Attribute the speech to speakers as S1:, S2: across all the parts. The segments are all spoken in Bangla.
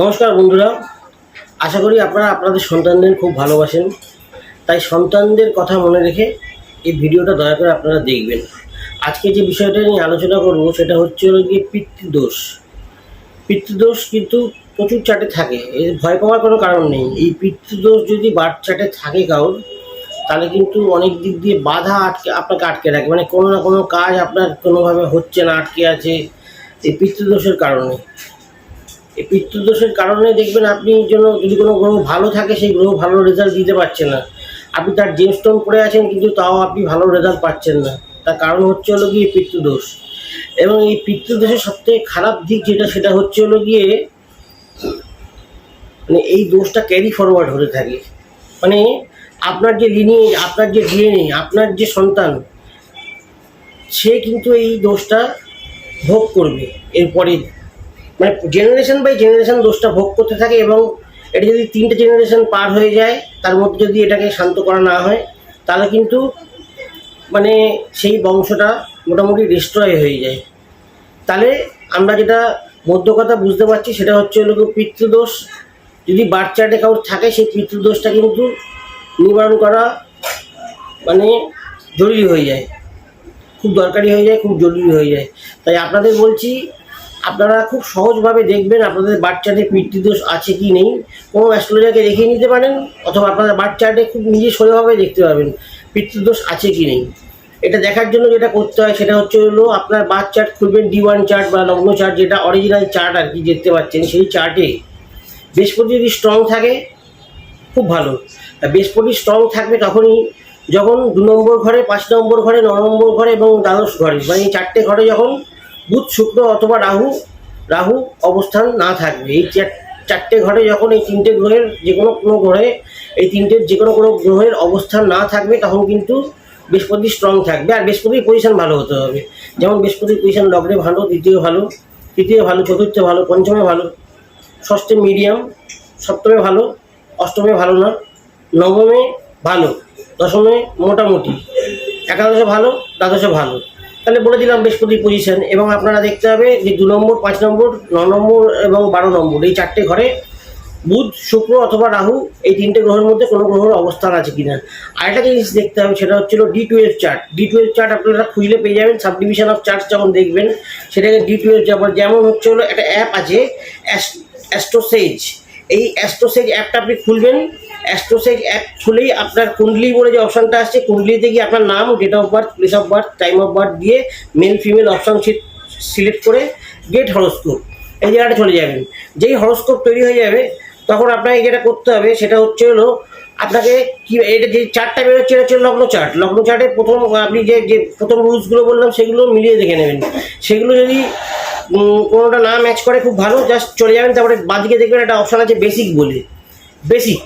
S1: নমস্কার বন্ধুরা আশা করি আপনারা আপনাদের সন্তানদের খুব ভালোবাসেন তাই সন্তানদের কথা মনে রেখে এই ভিডিওটা দয়া করে আপনারা দেখবেন আজকে যে বিষয়টা নিয়ে আলোচনা করব সেটা হচ্ছে হলো গিয়ে পিতৃদোষ পিতৃদোষ কিন্তু প্রচুর চাটে থাকে এর ভয় পাওয়ার কোনো কারণ নেই এই পিতৃদোষ যদি বাড় চাটে থাকে কারোর তাহলে কিন্তু অনেক দিক দিয়ে বাধা আটকে আপনাকে আটকে রাখে মানে কোনো না কোনো কাজ আপনার কোনোভাবে হচ্ছে না আটকে আছে এই পিতৃদোষের কারণে এই পিতৃদোষের কারণে দেখবেন আপনি জন্য যদি কোনো গ্রহ ভালো থাকে সেই গ্রহ ভালো রেজাল্ট দিতে পারছে না আপনি তার জেমস্টোন করে আছেন কিন্তু তাও আপনি ভালো রেজাল্ট পাচ্ছেন না তার কারণ হচ্ছে হলো গিয়ে পিতৃদোষ এবং এই পিতৃদোষের সবথেকে খারাপ দিক যেটা সেটা হচ্ছে হলো গিয়ে মানে এই দোষটা ক্যারি ফরওয়ার্ড হতে থাকে মানে আপনার যে লিনিয়েজ আপনার যে ডিএনএ আপনার যে সন্তান সে কিন্তু এই দোষটা ভোগ করবে এরপরে মানে জেনারেশন বাই জেনারেশন দোষটা ভোগ করতে থাকে এবং এটা যদি তিনটে জেনারেশন পার হয়ে যায় তার মধ্যে যদি এটাকে শান্ত করা না হয় তাহলে কিন্তু মানে সেই বংশটা মোটামুটি ডিস্ট্রয় হয়ে যায় তাহলে আমরা যেটা মধ্য কথা বুঝতে পারছি সেটা হচ্ছে হলো পিতৃদোষ যদি বাচ্চাটে কাউর থাকে সেই পিতৃদোষটা কিন্তু নিবারণ করা মানে জরুরি হয়ে যায় খুব দরকারি হয়ে যায় খুব জরুরি হয়ে যায় তাই আপনাদের বলছি আপনারা খুব সহজভাবে দেখবেন আপনাদের বার্থ চার্টে পিতৃদোষ আছে কি নেই কোনো অ্যাস্ট্রোলজাকে দেখিয়ে নিতে পারেন অথবা আপনারা বার্থ চার্টে খুব নিজে সোজাভাবে দেখতে পাবেন পিতৃদোষ আছে কি নেই এটা দেখার জন্য যেটা করতে হয় সেটা হচ্ছে হলো আপনার বার্থ চার্ট খুলবেন ডি ওয়ান চার্ট বা লগ্ন চার্ট যেটা অরিজিনাল চার্ট আর কি দেখতে পাচ্ছেন সেই চার্টে বৃহস্পতি যদি স্ট্রং থাকে খুব ভালো বৃহস্পতি স্ট্রং থাকবে তখনই যখন দু নম্বর ঘরে পাঁচ নম্বর ঘরে ন নম্বর ঘরে এবং দ্বাদশ ঘরে মানে চারটে ঘরে যখন বুধ শুক্র অথবা রাহু রাহু অবস্থান না থাকবে এই চারটে ঘরে যখন এই তিনটে গ্রহের যে কোনো কোনো গ্রহে এই তিনটের যে কোনো কোনো গ্রহের অবস্থান না থাকবে তখন কিন্তু বৃহস্পতি স্ট্রং থাকবে আর বৃহস্পতির পজিশান ভালো হতে হবে যেমন বৃহস্পতির পজিশান লগ্নে ভালো দ্বিতীয় ভালো তৃতীয় ভালো চতুর্থে ভালো পঞ্চমে ভালো ষষ্ঠে মিডিয়াম সপ্তমে ভালো অষ্টমে ভালো না নবমে ভালো দশমে মোটামুটি একাদশে ভালো দ্বাদশে ভালো তাহলে বলে দিলাম বৃহস্পতির পজিশন এবং আপনারা দেখতে হবে যে দু নম্বর পাঁচ নম্বর ন নম্বর এবং বারো নম্বর এই চারটে ঘরে বুধ শুক্র অথবা রাহু এই তিনটে গ্রহের মধ্যে কোনো গ্রহের অবস্থান আছে কিনা আরেকটা জিনিস দেখতে হবে সেটা হচ্ছিল D twelve chart D twelve chart আপনারা খুঁজলে পেয়ে যাবেন সাব ডিভিশন অফ চার্ট যখন দেখবেন সেটাকে ডি টুয়েলভ যাবার যেমন হচ্ছে হলো একটা অ্যাপ আছে অ্যাস্ট্রোসেজ এই অ্যাস্ট্রোসেজ অ্যাপটা আপনি খুলবেন অ্যাস্ট্রোসেক অ্যাপ খুলেই আপনার কুণ্ডলি বলে যে অপশানটা আসছে কুণ্ডলিতে গিয়ে আপনার নাম date of birth place of birth time of birth দিয়ে মেল ফিমেল অপশান সিলেক্ট করে গেট হরস্কোপ এই জায়গাটা চলে যাবেন যেই হরস্কোপ তৈরি হয়ে যাবে তখন আপনাকে যেটা করতে হবে সেটা হচ্ছে হলো আপনাকে কি এটা যে চার্টটা বেরোচ্ছে এটা হচ্ছে লগ্ন চার্ট লগ্ন চার্টে প্রথম আপনি যে যে প্রথম রুলসগুলো বললাম সেগুলো মিলিয়ে দেখে নেবেন সেগুলো যদি কোনোটা না ম্যাচ করে খুব ভালো জাস্ট চলে যাবেন তারপরে বাদিকে দেখবেন একটা অপশান আছে বেসিক বলে বেসিক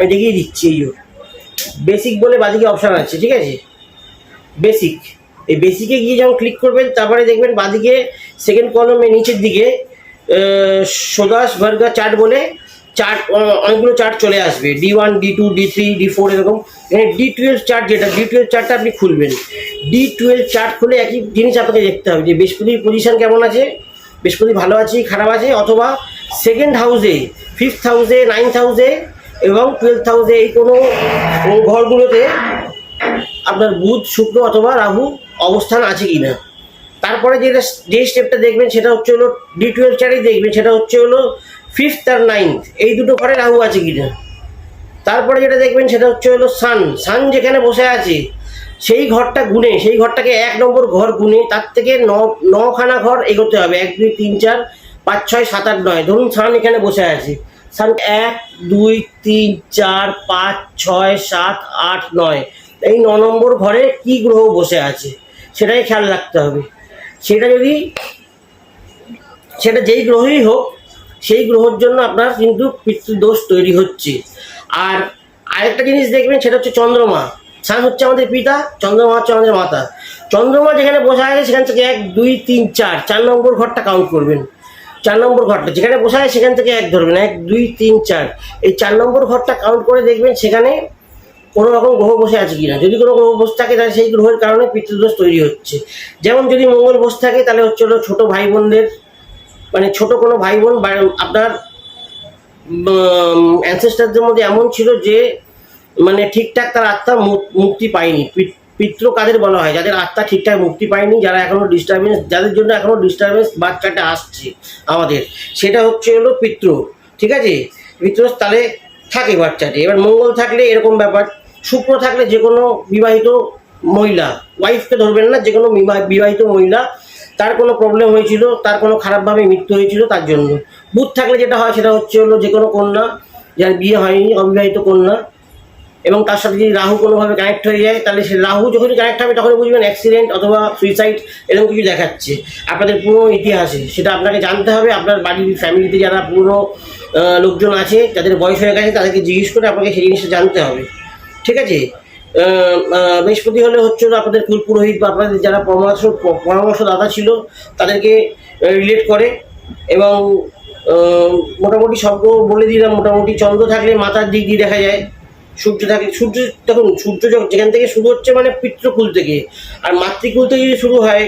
S1: আমি দিচ্ছি এই বেসিক বলে বাদিকে অপশান আছে ঠিক আছে বেসিক এই বেসিকে গিয়ে যখন ক্লিক করবেন তারপরে দেখবেন বাদিকে সেকেন্ড কলমে নিচের দিকে সোদাস ভার্গা চার্ট বলে চার্ট অনেকগুলো চার্ট চলে আসবে D one D two D three D four এরকম এখানে ডি টুয়েলভ চার্ট যেটা ডি টুয়েলভ চার্টটা আপনি খুলবেন ডি টুয়েলভ চার্ট খুলে একই জিনিস আপনাকে দেখতে হবে যে বৃহস্পতির পজিশান কেমন আছে বৃহস্পতি ভালো আছে খারাপ আছে অথবা সেকেন্ড হাউসে ফিফথ হাউসে নাইন্থ হাউসে এবং টুয়েলভ হাউসে এই কোনো ঘরগুলোতে আপনার বুধ শুক্র অথবা রাহু অবস্থান আছে কি না তারপরে যেটা যে স্টেপটা দেখবেন সেটা হচ্ছে হলো ডি টুয়েলভ চারই দেখবেন সেটা হচ্ছে হলো ফিফথ আর নাইনথ এই দুটো ঘরে রাহু আছে কি না তারপরে যেটা দেখবেন সেটা হচ্ছে হলো সান সান যেখানে বসে আছে সেই ঘরটা গুনে সেই ঘরটাকে এক নম্বর ঘর গুনে তার থেকে ন নখানা ঘর এগোতে হবে এক দুই তিন চার পাঁচ ছয় সাত আট নয় ধরুন সান এখানে বসে আছে এক দুই তিন চার পাঁচ ছয় সাত আট নয় এই ন নম্বর ঘরে কি গ্রহ বসে আছে সেটাই খেয়াল রাখতে হবে সেটা যদি সেটা যেই গ্রহই হোক সেই গ্রহর জন্য আপনার কিন্তু পিতৃদোষ তৈরি হচ্ছে আর আরেকটা জিনিস দেখবেন সেটা হচ্ছে চন্দ্রমা সান হচ্ছে আমাদের পিতা চন্দ্রমা হচ্ছে আমাদের মাতা চন্দ্রমা যেখানে বসে আছে সেখান থেকে এক দুই তিন চার চার নম্বর ঘরটা কাউন্ট করবেন চার নম্বর ঘরটা যেখানে বসে হয় সেখান থেকে এক ধরবেন এক দুই তিন চার এই চার নম্বর ঘরটা কাউন্ট করে দেখবেন সেখানে কোনো রকম গ্রহ বসে আছে কিনা যদি কোনো গ্রহ বসে থাকে তাহলে সেই গ্রহের কারণে পিতৃদোষ তৈরি হচ্ছে যেমন যদি মঙ্গল বসে থাকে তাহলে হচ্ছে ওটা ছোটো ভাই বোনদের মানে ছোট কোনো ভাই বোন আপনার অ্যানসেস্টারদের মধ্যে এমন ছিল যে মানে ঠিকঠাক তার আত্মার মুক্তি পায়নি পিত্র কাদের বলা হয় যাদের আত্মা ঠিকঠাক মুক্তি পায়নি যারা এখনও ডিস্টারবেন্স যাদের জন্য এখনও ডিস্টারবেন্স বাচ্চাটা আসছে আমাদের সেটা হচ্ছে হলো পিত্র ঠিক আছে পিত্র তাহলে থাকে বাচ্চাটি এবার মঙ্গল থাকলে এরকম ব্যাপার শুক্র থাকলে যে কোনো বিবাহিত মহিলা ওয়াইফকে ধরবেন না যে কোনো বিবাহিত মহিলা তার কোনো প্রবলেম হয়েছিল তার কোনো খারাপভাবে মৃত্যু হয়েছিল তার জন্য বুধ থাকলে যেটা হয় সেটা হচ্ছে হলো যে কোনো কন্যা যার বিয়ে হয়নি অবিবাহিত কন্যা এবং তার সাথে যদি রাহু কোনোভাবে কানেক্ট হয়ে যায় তাহলে সে রাহু যখনই কানেক্ট হবে তখন বুঝবেন অ্যাক্সিডেন্ট অথবা সুইসাইড এরকম কিছু দেখাচ্ছে আপনাদের পুরো ইতিহাসে সেটা আপনাকে জানতে হবে আপনার বাড়ির ফ্যামিলিতে যারা পুরো লোকজন আছে যাদের বয়স হয়ে গেছে তাদেরকে জিজ্ঞেস করে আপনাকে সেই জিনিসটা জানতে হবে ঠিক আছে বৃহস্পতি হলে হচ্ছে আপনাদের কুল পুরোহিত বা আপনাদের যারা পরামর্শ পরামর্শদাতা ছিল তাদেরকে রিলেট করে এবং মোটামুটি সব বলে দিলাম মোটামুটি চন্দ্র থাকলে মাথার দিক দিয়ে দেখা যায় সূর্য থাকে সূর্য তখন সূর্য যেখান থেকে শুরু হচ্ছে মানে পিতৃকুল থেকে আর মাতৃকুল থেকে যদি শুরু হয়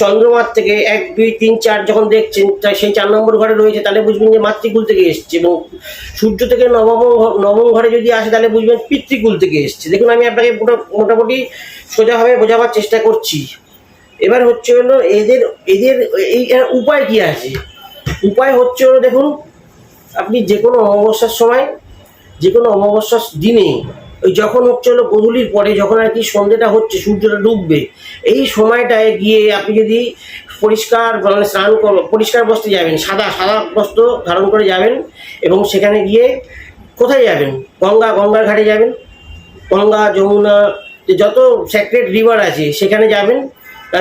S1: চন্দ্রমার থেকে এক দুই তিন চার যখন দেখছেন তাই সেই চার নম্বর ঘরে রয়েছে তাহলে বুঝবেন যে মাতৃকুল থেকে এসছে এবং সূর্য থেকে নবম নবম ঘরে যদি আসে তাহলে বুঝবেন পিতৃকুল থেকে এসছে দেখুন আমি আপনাকে মোটামুটি সোজাভাবে বোঝাবার চেষ্টা করছি এবার হচ্ছে হলো এদের এদের এই উপায় কি আছে উপায় হচ্ছে হলো দেখুন আপনি যে কোনো অমাবস্যার সময় যে কোনো অমাবস্যার দিনে ওই যখন হচ্ছে হলো গধুলির পরে যখন আর কি সন্ধ্যেটা হচ্ছে সূর্যটা ডুববে এই সময়টায় গিয়ে আপনি যদি পরিষ্কার মানে স্নান কর পরিষ্কার বস্ত্রে যাবেন সাদা সাদা বস্ত্র ধারণ করে যাবেন এবং সেখানে গিয়ে কোথায় যাবেন গঙ্গা গঙ্গার ঘাটে যাবেন গঙ্গা যমুনা যত স্যাক্রেট রিভার আছে সেখানে যাবেন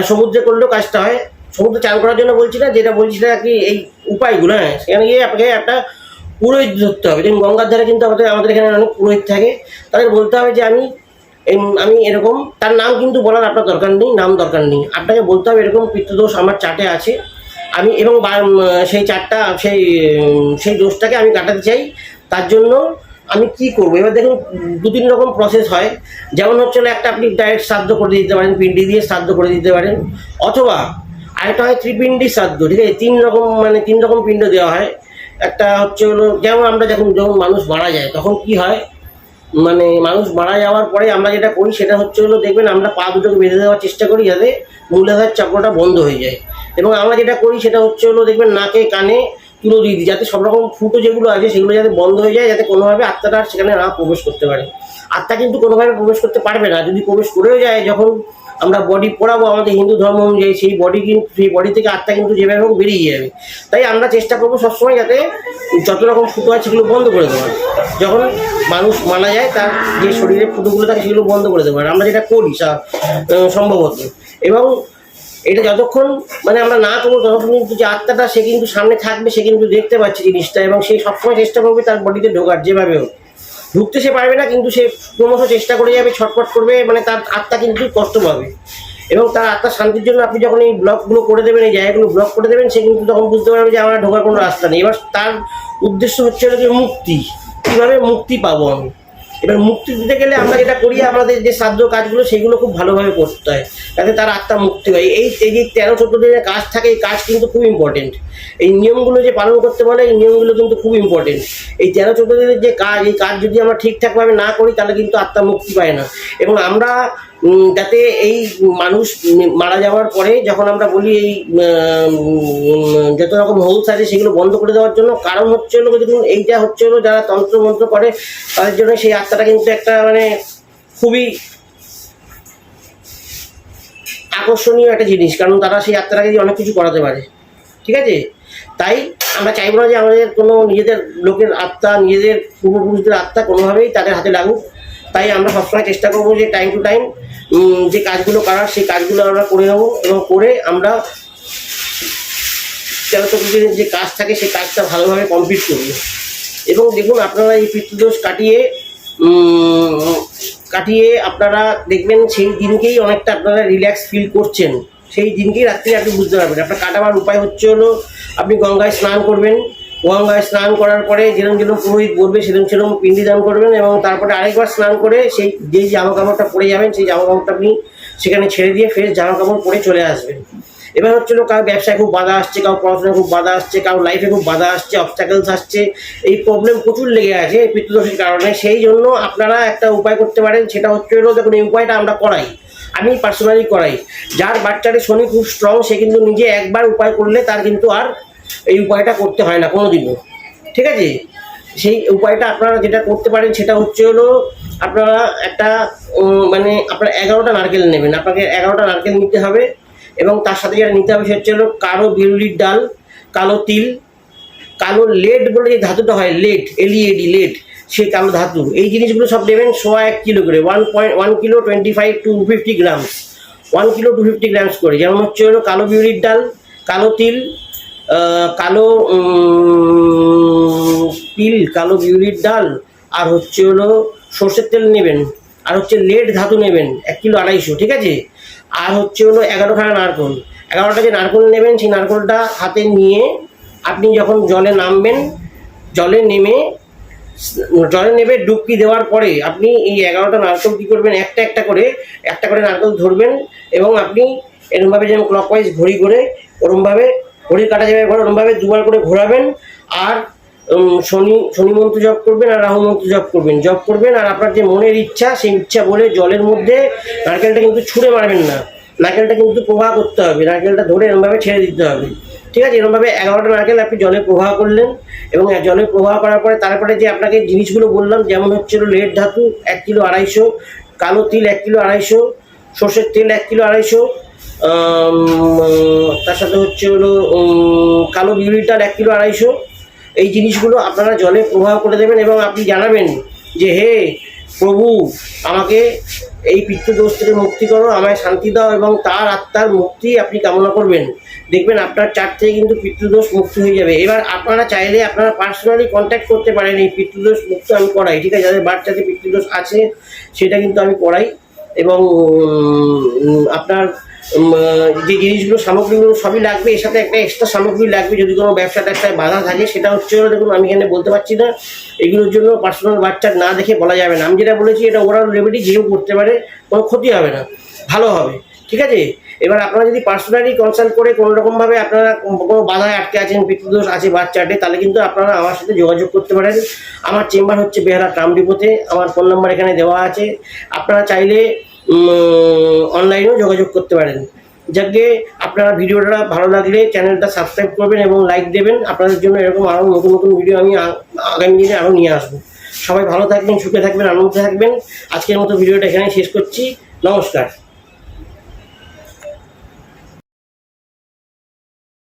S1: সমুদ্রে করলেও কাজটা হয় সমুদ্রে চান করার জন্য বলছি না যেটা বলছি না কি এই উপায়গুলো হ্যাঁ সেখানে গিয়ে আপনাকে একটা পুরোহিত ধরতে হবে যেমন গঙ্গার ধারে কিন্তু আমাদের আমাদের এখানে অনেক পুরোহিত থাকে তাদের বলতে হবে যে আমি আমি এরকম তার নাম কিন্তু বলার আপনার দরকার নেই নাম দরকার নেই আপনাকে বলতে হবে এরকম পিতৃদোষ আমার চাটে আছে আমি এবং সেই চারটা সেই সেই দোষটাকে আমি কাটাতে চাই তার জন্য আমি কি করবো এবার দেখুন দু তিন রকম প্রসেস হয় যেমন হচ্ছে একটা আপনি ডাইরেক্ট শ্রাদ্ধ করে দিতে পারেন পিণ্ডি দিয়ে শ্রাদ্ধ করে দিতে পারেন অথবা আরেকটা হয় ত্রিপিণ্ডি শ্রাদ্ধ ঠিক আছে তিন রকম মানে তিন রকম পিণ্ড দেওয়া হয় একটা হচ্ছে হলো যেমন আমরা যখন যখন মানুষ মারা যায় তখন কি হয় মানে মানুষ মারা যাওয়ার পরে আমরা যেটা করি সেটা হচ্ছে হলো দেখবেন আমরা পা দুটোকে বেঁধে দেওয়ার চেষ্টা করি যাতে মূলাধার চক্রটা বন্ধ হয়ে যায় এবং আমরা যেটা করি সেটা হচ্ছে হলো দেখবেন নাকে কানে তুলো দিয়ে দিই যাতে সব রকম ফুটো যেগুলো আছে সেগুলো যাতে বন্ধ হয়ে যায় যাতে কোনোভাবে আত্মাটা সেখানে না প্রবেশ করতে পারে আত্মা কিন্তু কোনোভাবে প্রবেশ করতে পারবে না যদি প্রবেশ করেও যায় যখন আমরা বডি পড়াবো আমাদের হিন্দু ধর্ম অনুযায়ী সেই বডি কিন্তু সেই বডি থেকে আত্মা কিন্তু যেভাবে হোক বেরিয়ে যাবে তাই আমরা চেষ্টা করবো সবসময় যাতে যত রকম ফুটো আছে সেগুলো বন্ধ করে দেওয়ার যখন মানুষ মারা যায় তার যে শরীরের ফুটোগুলো থাকে সেগুলো বন্ধ করে দেওয়ার আমরা যেটা করি সম্ভবত এবং এটা যতক্ষণ মানে আমরা না করবো ততক্ষণ কিন্তু যে আত্মাটা সে কিন্তু সামনে থাকবে সে কিন্তু দেখতে পাচ্ছে জিনিসটা এবং সে সবসময় চেষ্টা করবে তার বডিতে ঢোকার যেভাবে হোক ঢুকতে সে পারবে না কিন্তু সে ক্রমশ চেষ্টা করে যাবে ছটফট করবে মানে তার আত্মা কিন্তু কষ্ট পাবে এবং তার আত্মার শান্তির জন্য আপনি যখন এই ব্লকগুলো করে দেবেন এই জায়গাগুলো ব্লক করে দেবেন সে কিন্তু তখন বুঝতে পারবে যে আমার ঢোকার কোনো রাস্তা নেই এবার তার উদ্দেশ্য হচ্ছে হলো যে মুক্তি কীভাবে মুক্তি পাবো আমি এবার মুক্তি দিতে গেলে আমরা যেটা করি আমাদের যে সাধ্য কাজগুলো সেগুলো খুব ভালোভাবে করতে হয় যাতে তার আত্মা মুক্তি হয় এই এই যে তেরো চোদ্দ দিনের কাজ থাকে এই কাজ কিন্তু খুব ইম্পর্টেন্ট এই নিয়মগুলো যে পালন করতে বলে এই নিয়মগুলো কিন্তু খুব ইম্পর্টেন্ট এই তেরো চোদ্দ দিনের যে কাজ এই কাজ যদি আমরা ঠিকঠাকভাবে না করি তাহলে কিন্তু আত্মা মুক্তি পায় না এবং আমরা যাতে এই মানুষ মারা যাওয়ার পরে যখন আমরা বলি এই যত রকম হৌস আছে সেগুলো বন্ধ করে দেওয়ার জন্য কারণ হচ্ছে হলো দেখুন এইটা হচ্ছে হলো যারা তন্ত্রমন্ত্র করে তাদের জন্য সেই আত্মাটা কিন্তু একটা মানে খুবই আকর্ষণীয় একটা জিনিস কারণ তারা সেই আত্মাটাকে দিয়ে অনেক কিছু করাতে পারে ঠিক আছে তাই আমরা চাইব না যে আমাদের কোনো নিজেদের লোকের আত্মা নিজেদের পূর্বপুরুষদের আত্মা কোনোভাবেই তাদের হাতে লাগুক তাই আমরা সবসময় চেষ্টা করবো যে টাইম টু টাইম যে কাজগুলো করার সেই কাজগুলো আমরা করে নেবো এবং করে আমরা চালকের যে কাজ থাকে সেই কাজটা ভালোভাবে কমপ্লিট করবো এবং দেখুন আপনারা এই পিতৃদোষ কাটিয়ে কাটিয়ে আপনারা দেখবেন সেই দিনকেই অনেকটা আপনারা রিল্যাক্স ফিল করছেন সেই দিনকেই রাত্রে আপনি বুঝতে পারবেন আপনার কাটাবার উপায় হচ্ছে হলো আপনি গঙ্গায় স্নান করবেন গঙ্গায় স্নান করার পরে যেরকম যেরকম পুরোহিত বলবে সেরকম সেরকম পিণ্ডি দান করবেন এবং তারপরে আরেকবার স্নান করে সেই যেই জামা কাপড়টা পরে যাবেন সেই জামা কাপড়টা আপনি সেখানে ছেড়ে দিয়ে ফের জামা কাপড় পরে চলে আসবেন এবার হচ্ছিল কারো ব্যবসায় খুব বাধা আসছে কারো পড়াশোনায় খুব বাধা আসছে কারো লাইফে খুব বাধা আসছে অবস্ট্যাকলস আসছে এই প্রবলেম প্রচুর লেগে আছে পিতৃদোষের কারণে সেই জন্য আপনারা একটা উপায় করতে পারেন সেটা হচ্ছে হলো দেখুন এই উপায়টা আমরা করাই আমি পার্সোনালি করাই যার বাচ্চাটা শনি খুব স্ট্রং সে কিন্তু নিজে একবার উপায় করলে তার কিন্তু আর এই উপায়টা করতে হয় না কোনোদিনও ঠিক আছে সেই উপায়টা আপনারা যেটা করতে পারেন সেটা হচ্ছে হলো আপনারা একটা মানে আপনারা এগারোটা নারকেল নেবেন আপনাকে এগারোটা নারকেল নিতে হবে এবং তার সাথে যেটা নিতে হবে সেটা হচ্ছে হলো কালো বিরুলির ডাল কালো তিল কালো লেড বলে যে ধাতুটা হয় লেড এলইএডি e লেড সেই কালো ধাতু এই জিনিসগুলো সব নেবেন সোয়া এক কিলো করে one point one kilo twenty five two fifty grams one kilo two fifty grams করে যেমন হচ্ছে হলো কালো বিউলির ডাল কালো তিল কালো পিল কালো বিউরির ডাল আর হচ্ছে হলো সর্ষের তেল নেবেন আর হচ্ছে লেড ধাতু নেবেন এক কিলো আড়াইশো ঠিক আছে আর হচ্ছে হলো এগারোখানা নারকোল এগারোটা যে নারকোল নেবেন সেই নারকোলটা হাতে নিয়ে আপনি যখন জলে নামবেন জলে নেমে জলে নেবে ডুবকি দেওয়ার পরে আপনি এই এগারোটা নারকোল কী করবেন একটা একটা করে একটা করে নারকোল ধরবেন এবং আপনি এরমভাবে যেমন ক্লকওয়াইজ ঘড়ি করে ওরমভাবে ঘড়ির কাটা যাবে ঘর ওরমভাবে দুবার করে ঘোরাবেন আর শনি শনি মন্ত্র জপ করবেন আর রাহু মন্ত্র জপ করবেন জপ করবেন আর আপনার যে মনের ইচ্ছা সেই ইচ্ছা বলে জলের মধ্যে নারকেলটা কিন্তু ছুঁড়ে মারবেন না নারকেলটা কিন্তু প্রবাহ করতে হবে নারকেলটা ধরে এরমভাবে ছেড়ে দিতে হবে ঠিক আছে এরমভাবে এগারোটা নারকেল আপনি জলে প্রবাহ করলেন এবং জলে প্রবাহ করার পরে তারপরে যে আপনাকে জিনিসগুলো বললাম যেমন হচ্ছিল লেড ধাতু এক কিলো আড়াইশো কালো তিল এক কিলো আড়াইশো সর্ষের তেল এক কিলো আড়াইশো তার সাথে হচ্ছে হলো কালো বিউরিটার এক কিলো আড়াইশো এই জিনিসগুলো আপনারা জলে প্রবাহ করে দেবেন এবং আপনি জানাবেন যে হে প্রভু আমাকে এই পিতৃদোষ থেকে মুক্তি করো আমায় শান্তি দাও এবং তার আত্মার মুক্তি আপনি কামনা করবেন দেখবেন আপনার চার থেকে কিন্তু পিতৃদোষ মুক্ত হয়ে যাবে এবার আপনারা চাইলে আপনারা পার্সোনালি কন্ট্যাক্ট করতে পারেন এই পিতৃদোষ মুক্ত আমি করাই ঠিক আছে যাদের বাচ্চাতে পিতৃদোষ আছে সেটা কিন্তু আমি করাই এবং আপনার যে জিনিসগুলো সামগ্রীগুলো সবই লাগবে এর সাথে একটা এক্সট্রা সামগ্রী লাগবে যদি কোনো ব্যবসা ব্যবসায় বাধা থাকে সেটা হচ্ছে দেখুন আমি এখানে বলতে পারছি না এগুলোর জন্য পার্সোনাল বাচ্চা না দেখে বলা যাবে না আমি যেটা বলেছি এটা ওরাল রেমেডি যেও করতে পারে কোনো ক্ষতি হবে না ভালো হবে ঠিক আছে এবার আপনারা যদি পার্সোনালি কনসাল্ট করে কোনো রকমভাবে আপনারা কোনো বাধায় আটকে আছেন পিতৃদোষ আছে বাচ্চাটে তাহলে কিন্তু আপনারা আমার সাথে যোগাযোগ করতে পারেন আমার চেম্বার হচ্ছে বেহারা ট্রাম ডিপোতে আমার ফোন নাম্বার এখানে দেওয়া আছে আপনারা চাইলে অনলাইনেও যোগাযোগ করতে পারেন যাকে আপনারা ভিডিওটা ভালো লাগলে চ্যানেলটা সাবস্ক্রাইব করবেন এবং লাইক দেবেন আপনাদের জন্য এরকম আরও নতুন নতুন ভিডিও আমি আগামী দিনে আরও নিয়ে আসবো সবাই ভালো থাকবেন সুখে থাকবেন আনন্দে থাকবেন আজকের মতো ভিডিওটা এখানে শেষ করছি নমস্কার